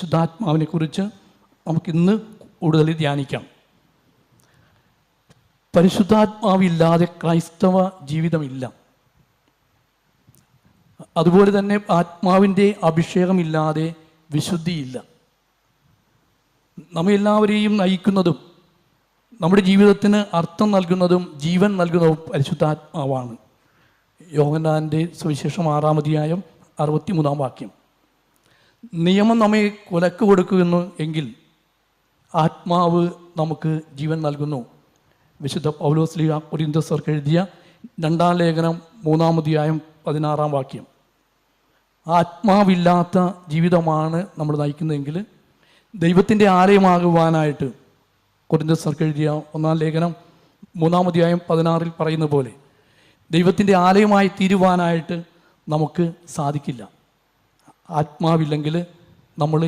ശുദ്ധാത്മാവിനെ കുറിച്ച് നമുക്കിന്ന് കൂടുതൽ ധ്യാനിക്കാം. പരിശുദ്ധാത്മാവില്ലാതെ ക്രൈസ്തവ ജീവിതമില്ല. അതുപോലെ തന്നെ ആത്മാവിന്റെ അഭിഷേകമില്ലാതെ വിശുദ്ധിയില്ല. നമ്മെ എല്ലാവരെയും നയിക്കുന്നതും നമ്മുടെ ജീവിതത്തിന് അർത്ഥം നൽകുന്നതും ജീവൻ നൽകുന്നതും പരിശുദ്ധാത്മാവാണ്. യോഹനാന്റെ സുവിശേഷം ആറാമധ്യായം അറുപത്തിമൂന്നാം വാക്യം. നിയമം നമ്മെ കൊലക്ക് കൊടുക്കുന്നു എങ്കിൽ ആത്മാവ് നമുക്ക് ജീവൻ നൽകുന്നു. വിശുദ്ധ പൗലോസ്ലി കൊരിന്തസർക്ക് എഴുതിയ രണ്ടാം ലേഖനം മൂന്നാമധ്യായം പതിനാറാം വാക്യം. ആത്മാവില്ലാത്ത ജീവിതമാണ് നമ്മൾ നയിക്കുന്നതെങ്കിൽ ദൈവത്തിന്റെ ആലയമാകുവാനായിട്ട് കൊരിന്തസർക്ക് എഴുതിയ ഒന്നാം ലേഖനം മൂന്നാമധ്യായം പതിനാറിൽ പറയുന്ന പോലെ ദൈവത്തിന്റെ ആലയമായി തീരുവാനായിട്ട് നമുക്ക് സാധിക്കില്ല. ആത്മാവില്ലെങ്കിൽ നമ്മൾ